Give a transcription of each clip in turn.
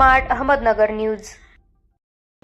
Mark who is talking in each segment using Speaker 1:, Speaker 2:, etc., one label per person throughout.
Speaker 1: Smart Ahmednagar news.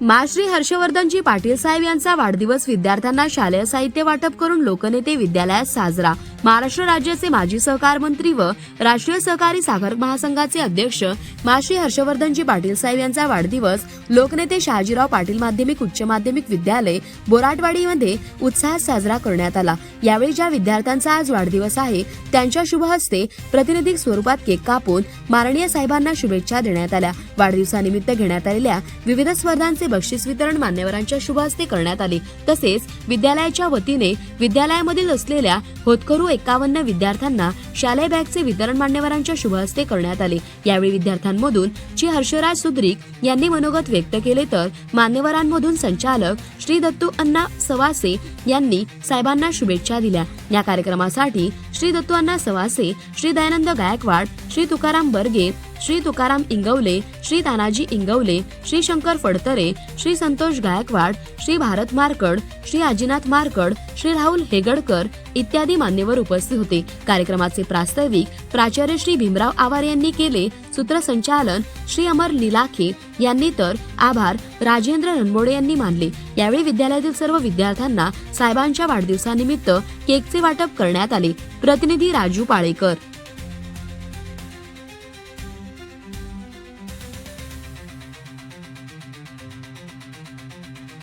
Speaker 2: माश्री हर्षवर्धनजी Patil साहेब यांचा वाढदिवस विद्यार्थ्यांना शालेय साहित्य वाटप करून लोकनेते विद्यालयात साजरा. महाराष्ट्र राज्याचे माजी सहकार मंत्री व राष्ट्रीय सहकारी साखर महासंघाचे अध्यक्ष माश्री हर्षवर्धनजी पाटील साहेब यांचा वाढदिवस लोकनेते शहाजीराव पाटील माध्यमिक उच्च माध्यमिक विद्यालय बोराटवाडीमध्ये उत्साहात साजरा करण्यात आला. यावेळी ज्या विद्यार्थ्यांचा आज वाढदिवस आहे त्यांच्या शुभ हस्ते प्रतिनिधिक स्वरूपात केक कापून माननीय साहेबांना शुभेच्छा देण्यात आल्या. वाढदिवसानिमित्त घेण्यात आलेल्या विविध स्पर्धांचे बक्षीस वितरण मान्यवरांच्या शुभ हस्ते करण्यात आले. तसेच विद्यालयाच्या वतीने विद्यालयामधील असलेल्या होतकरू एकावन्न विद्यार्थ्यांना शालेय बॅगचे वितरण मान्यवरांच्या शुभ हस्ते करण्यात आले. यावेळी विद्यार्थ्यांमधून श्री हर्षराज सुद्रिक यांनी मनोगत व्यक्त केले तर मान्यवरांमधून संचालक श्री दत्तू अण्णा सवासे यांनी साहेबांना शुभेच्छा दिल्या. या कार्यक्रमासाठी श्री दत्तू अण्णा सवासे श्री दयानंद गायकवाड श्री तुकाराम बर्गे श्री तुकाराम इंगवले श्री तानाजी इंगवले श्री शंकर फडतरे श्री संतोष गायकवाड श्री भारत मारकड श्री आजीनाथ मारकड श्री राहुल हेगडकर इत्यादी मान्यवर उपस्थित होते. कार्यक्रमाचे प्रास्ताविक प्राचार्य श्री भीमराव आवार यांनी केले. सूत्रसंचालन श्री अमर लिलाखे यांनी तर आभार राजेंद्र रणबोडे यांनी मानले. यावेळी विद्यालयातील सर्व विद्यार्थ्यांना साहेबांच्या वाढदिवसानिमित्त केकचे वाटप करण्यात आले. प्रतिनिधी राजू पाळेकर.